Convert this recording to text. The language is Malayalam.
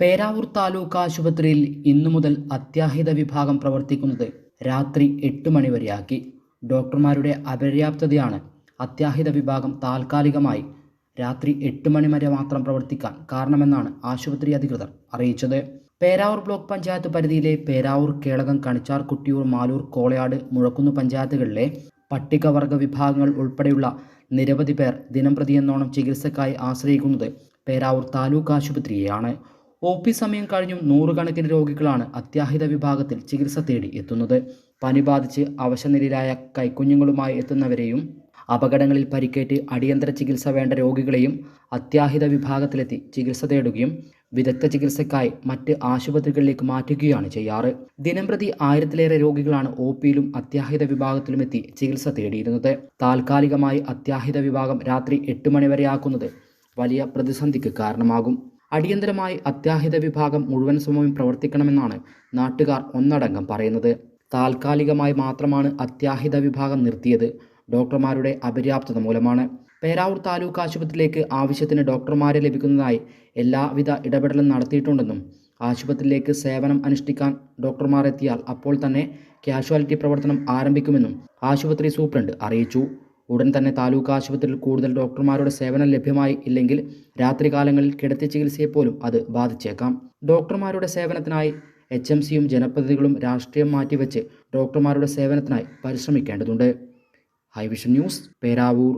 പേരാവൂർ താലൂക്ക് ആശുപത്രിയിൽ ഇന്നു മുതൽ അത്യാഹിത വിഭാഗം പ്രവർത്തിക്കുന്നത് രാത്രി എട്ട് മണിവരെയാക്കി ഡോക്ടർമാരുടെ അപര്യാപ്തതയാണ് അത്യാഹിത വിഭാഗം താൽക്കാലികമായി രാത്രി എട്ട് മണി വരെ മാത്രം പ്രവർത്തിക്കാൻ കാരണമെന്നാണ് ആശുപത്രി അധികൃതർ അറിയിച്ചത്. പേരാവൂർ ബ്ലോക്ക് പഞ്ചായത്ത് പരിധിയിലെ പേരാവൂർ കേളകം കണിച്ചാർ കുട്ടിയൂർ മാലൂർ കോളയാട് മുഴക്കുന്ന് പഞ്ചായത്തുകളിലെ പട്ടികവർഗ വിഭാഗങ്ങൾ ഉൾപ്പെടെയുള്ള നിരവധി പേർ ദിനംപ്രതി എന്നോണം ചികിത്സക്കായി ആശ്രയിക്കുന്നത് പേരാവൂർ താലൂക്ക് ആശുപത്രിയെയാണ്. ഒ പി സമയം കഴിഞ്ഞും നൂറുകണക്കിന് രോഗികളാണ് അത്യാഹിത വിഭാഗത്തിൽ ചികിത്സ തേടി എത്തുന്നത്. പനി ബാധിച്ച് അവശനിലയിലായ കൈക്കുഞ്ഞുങ്ങളുമായി എത്തുന്നവരെയും അപകടങ്ങളിൽ പരിക്കേറ്റ് അടിയന്തര ചികിത്സ വേണ്ട രോഗികളെയും അത്യാഹിത വിഭാഗത്തിലെത്തി ചികിത്സ തേടുകയും വിദഗ്ധ ചികിത്സയ്ക്കായി മറ്റ് ആശുപത്രികളിലേക്ക് മാറ്റുകയാണ് ചെയ്യാറ്. ദിനംപ്രതി ആയിരത്തിലേറെ രോഗികളാണ് ഒ പിയിലും അത്യാഹിത വിഭാഗത്തിലും എത്തി ചികിത്സ തേടിയിരുന്നത്. താൽക്കാലികമായി അത്യാഹിത വിഭാഗം രാത്രി എട്ട് മണിവരെയാക്കുന്നത് വലിയ പ്രതിസന്ധിക്ക് കാരണമാകും. അടിയന്തരമായി അത്യാഹിത വിഭാഗം മുഴുവൻ സമയം പ്രവർത്തിക്കണമെന്നാണ് നാട്ടുകാർ ഒന്നടങ്കം പറയുന്നത്. താൽക്കാലികമായി മാത്രമാണ് അത്യാഹിത വിഭാഗം നിർത്തിയത്. ഡോക്ടർമാരുടെ അപര്യാപ്തത മൂലമാണ്. പേരാവൂർ താലൂക്ക് ആശുപത്രിയിലേക്ക് ആവശ്യത്തിന് ഡോക്ടർമാരെ ലഭിക്കുന്നതായി എല്ലാവിധ ഇടപെടലും നടത്തിയിട്ടുണ്ടെന്നും ആശുപത്രിയിലേക്ക് സേവനം അനുഷ്ഠിക്കാൻ ഡോക്ടർമാർ എത്തിയാൽ അപ്പോൾ തന്നെ കാഷ്വാലിറ്റി പ്രവർത്തനം ആരംഭിക്കുമെന്നും ആശുപത്രി സൂപ്രണ്ട് അറിയിച്ചു. ഉടൻ തന്നെ താലൂക്ക് ആശുപത്രിയിൽ കൂടുതൽ ഡോക്ടർമാരുടെ സേവനം ലഭ്യമായി ഇല്ലെങ്കിൽ രാത്രികാലങ്ങളിൽ കിടത്തി ചികിത്സയെപ്പോലും അത് ബാധിച്ചേക്കാം. ഡോക്ടർമാരുടെ സേവനത്തിനായി എച്ച് എം സിയും ജനപ്രതിനിധികളും രാഷ്ട്രീയം മാറ്റിവെച്ച് ഡോക്ടർമാരുടെ സേവനത്തിനായി പരിശ്രമിക്കേണ്ടതുണ്ട്. Highvision news Peravoor.